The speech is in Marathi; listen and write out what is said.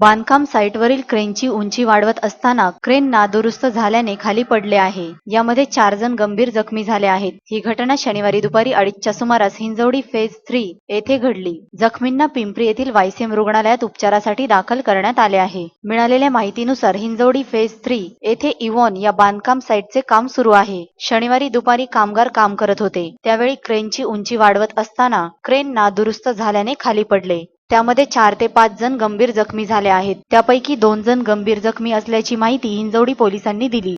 बांधकाम साईटवरील क्रेनची उंची वाढवत असताना क्रेन नादुरुस्त झाल्याने खाली पडले आहे. यामध्ये चार जण गंभीर जखमी झाले आहेत. ही घटना शनिवारी दुपारी अडीचच्या सुमारास हिंजवडी फेज थ्री येथे घडली. जखमींना पिंपरी येथील वायसीएम रुग्णालयात उपचारासाठी दाखल करण्यात आले आहे. मिळालेल्या माहितीनुसार हिंजवडी फेज थ्री येथे इवॉन या बांधकाम साईटचे काम सुरू आहे. शनिवारी दुपारी कामगार काम करत होते. त्यावेळी क्रेनची उंची वाढवत असताना क्रेन नादुरुस्त झाल्याने खाली पडले. त्यामध्ये चार ते पाच जण गंभीर जखमी झाले आहेत. त्यापैकी दोन जण गंभीर जखमी असल्याची माहिती हिंजवडी पोलिसांनी दिली.